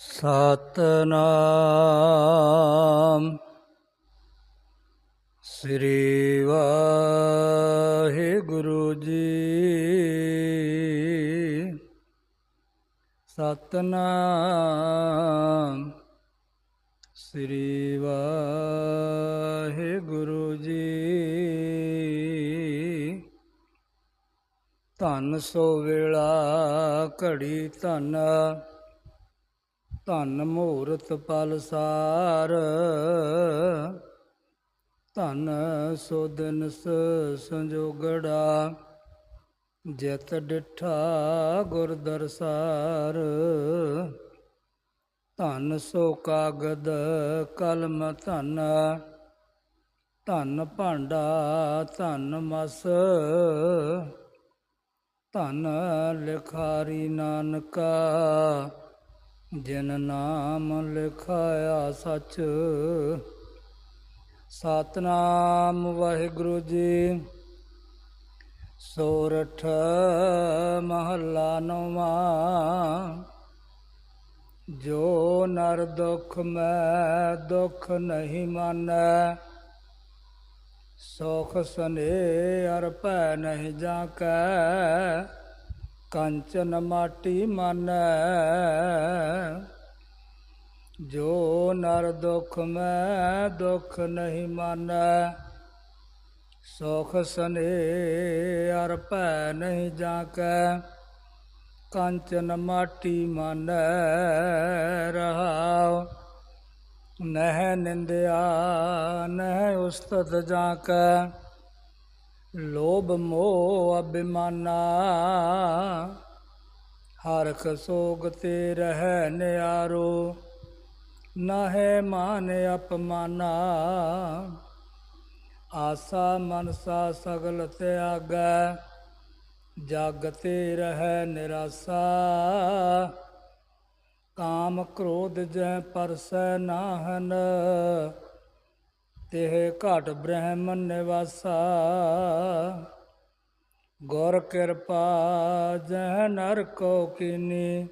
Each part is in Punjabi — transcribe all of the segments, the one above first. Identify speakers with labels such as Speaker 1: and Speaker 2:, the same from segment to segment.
Speaker 1: ਸਤਨਾਮ। ਸ੍ਰੀ ਵਾਹਿਗੁਰੂ ਜੀ। ਸਤਨਾਮ। ਸ੍ਰੀ ਵਾਹਿਗੁਰੂ ਜੀ। ਧਨ ਸੋ ਵੇਲਾ ਘੜੀ ਧਨ। ਧੰਨ ਮੂਰਤ ਪਲਸਾਰ ਧਨ ਸੋ ਦਿਨ ਸ- ਸੰਜੋਗੜਾ, ਜਿਤ ਡਿਠਾ ਗੁਰ ਦਰਸਾਰ। ਧੰਨ ਸੋ ਕਾਗਦ ਕਲਮ ਧਨ, ਧੰਨ ਭਾਂਡਾ ਧੰਨ ਮਸ। ਧੰਨ ਲਿਖਾਰੀ ਨਾਨਕਾ ਜਿਨ ਨਾਮ ਲਿਖਾਇਆ ਸਚ, ਸਤਨਾਮ ਵਾਹਿਗੁਰੂ ਜੀ। ਸੋਰਠ ਮਹੱਲਾ ਨੌਵਾਂ, ਜੋ ਨਰ ਦੁਖ ਮੈਂ ਦੁਖ ਨਹੀਂ ਮਾਨੈ। ਸੁਖ ਸਨੇ ਅਰ ਭੈ ਨਹੀਂ ਜਾ ਕੈ ਕੰਚਨ ਮਾਟੀ ਮਾਨੈ। ਜੋ ਨਰ ਦੁਖ ਮੈਂ ਦੁਖ ਨਹੀਂ ਮਾਨੈ। ਸੁਖ ਸਨੇ ਅਰ ਭੈ ਨਹੀਂ ਜਾ ਕੰਚਨ ਮਾਟੀ ਮਾਨੈ ਰਹਾਉ। ਨਹਿ ਨਿੰਦਿਆ ਨਹਿ ਉਸਤਤ ਜਾ ਲੋਭ ਮੋਹ ਅਭਿਮਾਨਾ ਹਰਖ ਸੋਗ ਤੇ ਰਹਿ ਨਿਆਰੋ, ਨਾਹੇ ਮਾਨ ਅਪਮਾਨਾ। ਆਸਾ ਮਨਸਾ ਸਗਲ ਤਿਆਗੈ, ਜਗ ਤੇ ਰਹਿ ਨਿਰਾਸਾ। ਕਾਮ ਕ੍ਰੋਧ ਜੈ ਪਰਸੈ ਨਾਹਨ ਤਿਹ ਘਾਟ ਬ੍ਰਹਮ ਨਿਵਾਸਾ, ਗੁਰ ਕਿਰਪਾ ਜਹ ਨਰ ਕੋ ਕੀਨੀ,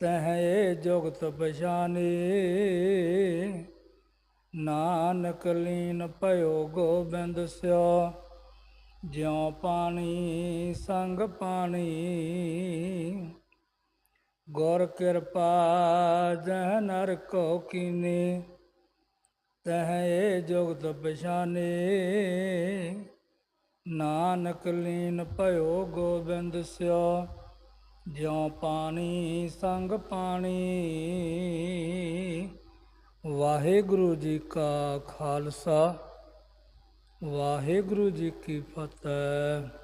Speaker 1: ਤਹ ਜੁਗਤ ਪਛਾਨੀ। ਨਾਨਕ ਲੀਨ ਭਇਓ ਗੋਬਿੰਦ ਸਿਓ, ਜਿਉ ਪਾਣੀ ਸੰਗ ਪਾਣੀ। ਗੁਰ ਕਿਰਪਾ ਜਹ ਨਰ ਕੋ ਕੀਨੀ ਤਹ ਏ ਜੁਗਤ ਪਛਾਨੇ। ਨਾਨਕ ਲੀਨ ਭਇਓ ਗੋਬਿੰਦ ਸਿਓ, ਜਿਉ ਪਾਣੀ ਸੰਗ ਪਾਣੀ। ਵਾਹਿਗੁਰੂ ਜੀ ਕਾ ਖਾਲਸਾ, ਵਾਹਿਗੁਰੂ ਜੀ ਕੀ ਫਤਿਹ।